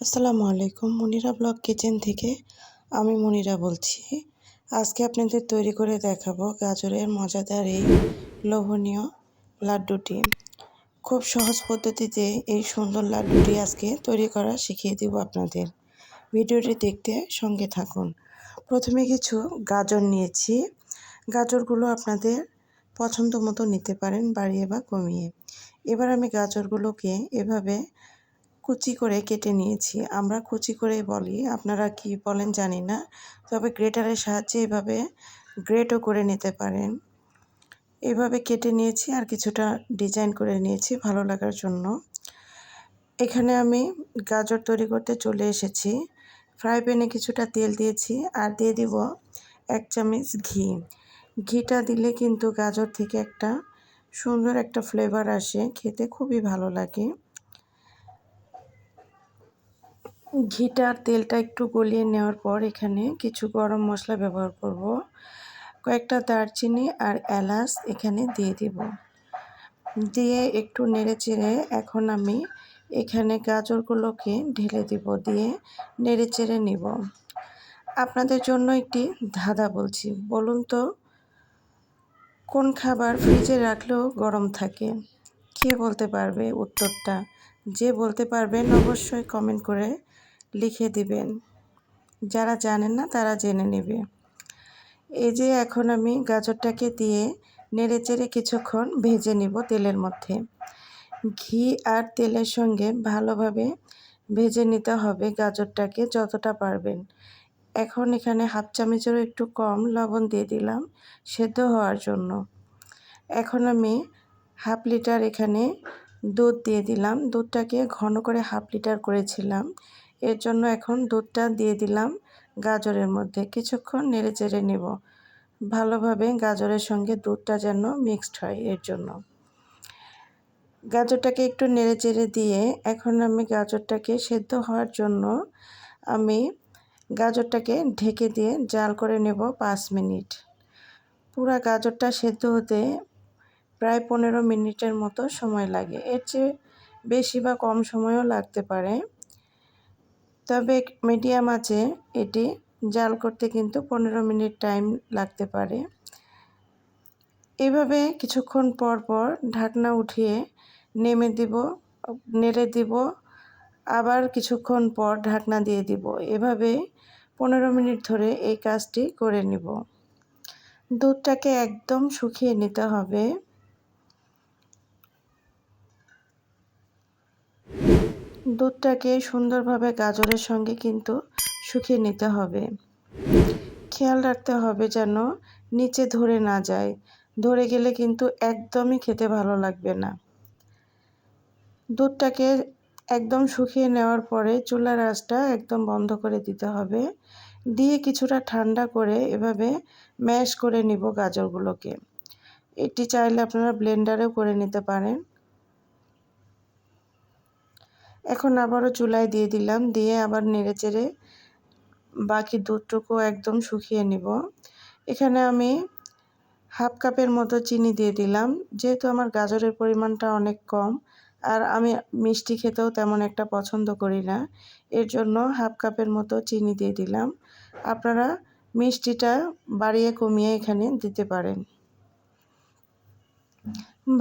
আসসালামু আলাইকুম, Monira blog kitchen থেকে আমি মনিরা বলছি। আজকে আপনাদের তৈরি করে দেখাবো গাজরের মজাদার এই লোভনীয় লাড্ডুটি। খুব সহজ পদ্ধতিতে এই সুন্দর লাড্ডুটি আজকে তৈরি করা শিখিয়ে দেব আপনাদের। ভিডিওটি দেখতে সঙ্গে থাকুন। প্রথমে কিছু গাজর নিয়েছি। গাজরগুলো আপনাদের পছন্দ মতো নিতে পারেন, বাড়িয়ে বা কমিয়ে। এবার আমি গাজরগুলোকে এভাবে কুচি করে কেটে নিয়েছি। আমরা কুচি করে বলি, আপনারা কি বলেন জানি না, তবে গ্রেটারের সাহায্যে এভাবে গ্রেটও করে নিতে পারেন। এভাবে কেটে নিয়েছি আর কিছুটা ডিজাইন করে নিয়েছি ভালো লাগার জন্য। এখানে আমি গাজর তৈরি করতে চলে এসেছি। ফ্রাই প্যানে কিছুটা তেল দিয়েছি আর দিয়ে দিব এক চামচ ঘি। ঘিটা দিলে কিন্তু গাজর থেকে একটা সুন্দর একটা ফ্লেভার আসে, খেতে খুবই ভালো লাগে। ঘিটার তেলটা একটু গলিয়ে নেওয়ার পর এখানে কিছু গরম মশলা ব্যবহার করব। কয়েকটা দারচিনি আর এলাচ এখানে দিয়ে দিব। দিয়ে একটু নেড়ে চেড়ে এখন আমি এখানে গাজরগুলোকে ঢেলে দিব দিয়ে নেড়ে চেড়ে নিব। আপনাদের জন্য একটি ধাঁধা বলছি। বলুন তো, কোন খাবার ফ্রিজে রাখলেও গরম থাকে? কে বলতে পারবে উত্তরটা? যে বলতে পারবেন অবশ্যই কমেন্ট করে লিখে দিবেন। যারা জানেন না, তারা জেনে নেবে। এই যে এখন আমি গাজরটাকে দিয়ে নেড়ে চেড়ে কিছুক্ষণ ভেজে নিব তেলের মধ্যে। ঘি আর তেলের সঙ্গে ভালোভাবে ভেজে নিতে হবে গাজরটাকে যতটা পারবেন। এখন এখানে হাফ চামচেরও একটু কম লবণ দিয়ে দিলাম সেদ্ধ হওয়ার জন্য। এখন আমি হাফ লিটার এখানে দুধ দিয়ে দিলাম। দুধটাকে ঘন করে হাফ লিটার করেছিলাম। এর জন্য এখন দুধটা দিয়ে দিলাম গাজরের মধ্যে। কিছুক্ষণ নেড়ে চেড়ে নেব। ভালোভাবে গাজরের সঙ্গে দুধটা যেন মিক্সড হয় এর জন্য। গাজরটাকে একটু নেড়ে চেড়ে দিয়ে এখন আমি গাজরটাকে সেদ্ধ হওয়ার জন্য আমি গাজরটাকে ঢেকে দিয়ে জাল করে নেব পাঁচ মিনিট। পুরা গাজরটা সেদ্ধ হতে প্রায় পনেরো মিনিটের মতো সময় লাগে। এর চেয়ে বেশি বা কম সময়ও লাগতে পারে। তবে মিডিয়াম আছে, এটি জাল করতে কিন্তু পনেরো মিনিট টাইম লাগতে পারে। এভাবে কিছুক্ষণ পর পর ঢাকনা উঠিয়ে নেমে দিব, নেড়ে দিব, আবার কিছুক্ষণ পর ঢাকনা দিয়ে দিব। এভাবে পনেরো মিনিট ধরে এই কাজটি করে নিব। দুধটাকে একদম শুকিয়ে নিতে হবে। দুধটাকে সুন্দরভাবে গাজরের সঙ্গে কিন্তু শুকিয়ে নিতে হবে। খেয়াল রাখতে হবে যেন নিচে ধরে না যায়। ধরে গেলে কিন্তু একদমই খেতে ভালো লাগবে না। দুধটাকে একদম শুকিয়ে নেওয়ার পরে চুলার আঁচটা একদম বন্ধ করে দিতে হবে। দিয়ে কিছুটা ঠান্ডা করে এভাবে ম্যাশ করে নিব গাজরগুলোকে। এটি চাইলে আপনারা ব্লেন্ডারেও করে নিতে পারেন। এখন আবারও চুলায় দিয়ে দিলাম, দিয়ে আবার নেড়ে চেড়ে বাকি দুধটুকু একদম শুকিয়ে নিব। এখানে আমি হাফ কাপের মতো চিনি দিয়ে দিলাম, যেহেতু আমার গাজরের পরিমাণটা অনেক কম আর আমি মিষ্টি খেতেও তেমন একটা পছন্দ করি না, এর জন্য হাফ কাপের মতো চিনি দিয়ে দিলাম। আপনারা মিষ্টিটা বাড়িয়ে কমিয়ে এখানে দিতে পারেন।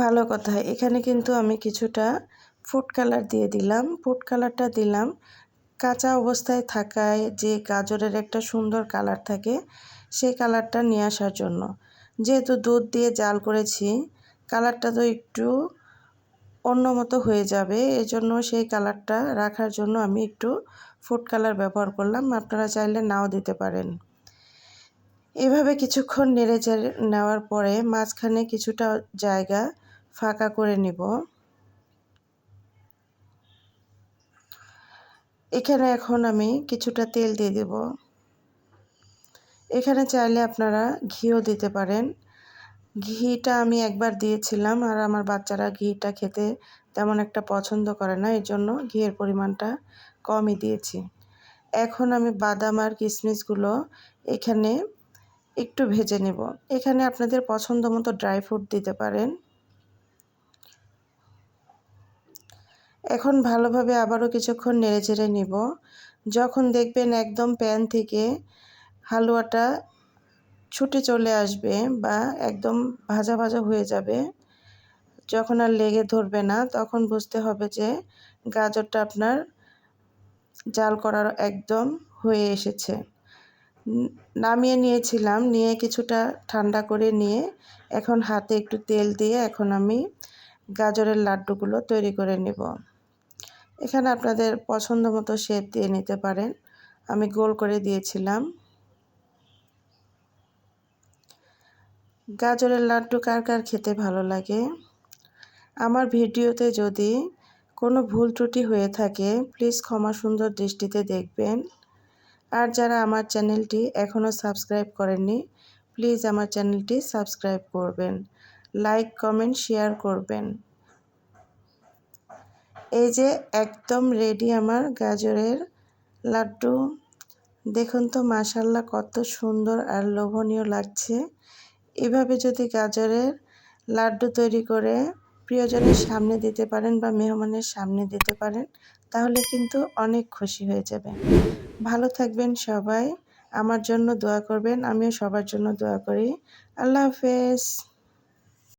ভালো কথা, এখানে কিন্তু আমি কিছুটা ফুড কালার দিয়ে দিলাম। ফুড কালারটা দিলাম। কাঁচা অবস্থায় থাকায় যে গাজরের একটা সুন্দর কালার থাকে, সেই কালারটা নিয়ে আসার জন্য। যেহেতু দুধ দিয়ে জাল করেছি, কালারটা তো একটু অন্য মতো হয়ে যাবে, এজন্য সেই কালারটা রাখার জন্য আমি একটু ফুড কালার ব্যবহার করলাম। আপনারা চাইলে নাও দিতে পারেন। এভাবে কিছুক্ষণ নেড়ে নেওয়ার পরে মাঝখানে কিছুটা জায়গা ফাঁকা করে নিব। এখানে এখন আমি কিছুটা তেল দিয়ে দেব। এখানে চাইলে আপনারা ঘিও দিতে পারেন। ঘিটা আমি একবার দিয়েছিলাম আর আমার বাচ্চারা ঘিটা খেতে তেমন একটা পছন্দ করে না এই জন্য ঘিয়ের পরিমাণটা কমই দিয়েছি। এখন আমি বাদাম আর কিশমিশগুলো এখানে একটু ভেজে নেব। এখানে আপনাদের পছন্দ মতো ড্রাই ফ্রুট দিতে পারেন। এখন ভালোভাবে আবারও কিছুক্ষণ নেড়ে চেড়ে নিব। যখন দেখবেন একদম প্যান থেকে হালুয়াটা ছুটে চলে আসবে বা একদম ভাজা ভাজা হয়ে যাবে, যখন আর লেগে ধরবে না, তখন বুঝতে হবে যে গাজরটা আপনার জাল করার একদম হয়ে এসেছে। নামিয়ে নিয়েছিলাম, নিয়ে কিছুটা ঠান্ডা করে নিয়ে এখন হাতে একটু তেল দিয়ে এখন আমি গাজরের লাড্ডুগুলো তৈরি করে নেব। এখানে আপনাদের পছন্দ মতো শেপ দিয়ে নিতে পারেন। আমি গোল করে দিয়েছিলাম। গাজরের লাড্ডু কার কার খেতে ভালো লাগে? আমার ভিডিওতে যদি কোনো ভুল ত্রুটি হয়ে থাকে প্লিজ ক্ষমা সুন্দর দৃষ্টিতে দেখবেন। আর যারা আমার চ্যানেলটি এখনও সাবস্ক্রাইব করেননি প্লিজ আমার চ্যানেলটি সাবস্ক্রাইব করবেন। লাইক কমেন্ট শেয়ার করবেন। এই যে একদম রেডি আমার গাজরের লাড্ডু। দেখুন তো মাশাল্লাহ কত সুন্দর আর লোভনীয় লাগছে। এভাবে যদি গাজরের লাড্ডু তৈরি করে প্রিয়জনের সামনে দিতে পারেন বা মেহমানের সামনে দিতে পারেন, তাহলে কিন্তু অনেক খুশি হয়ে যাবে ভালো থাকবেন সবাই। আমার জন্য দোয়া করবেন, আমিও সবার জন্য দোয়া করি। আল্লাহ হাফেজ।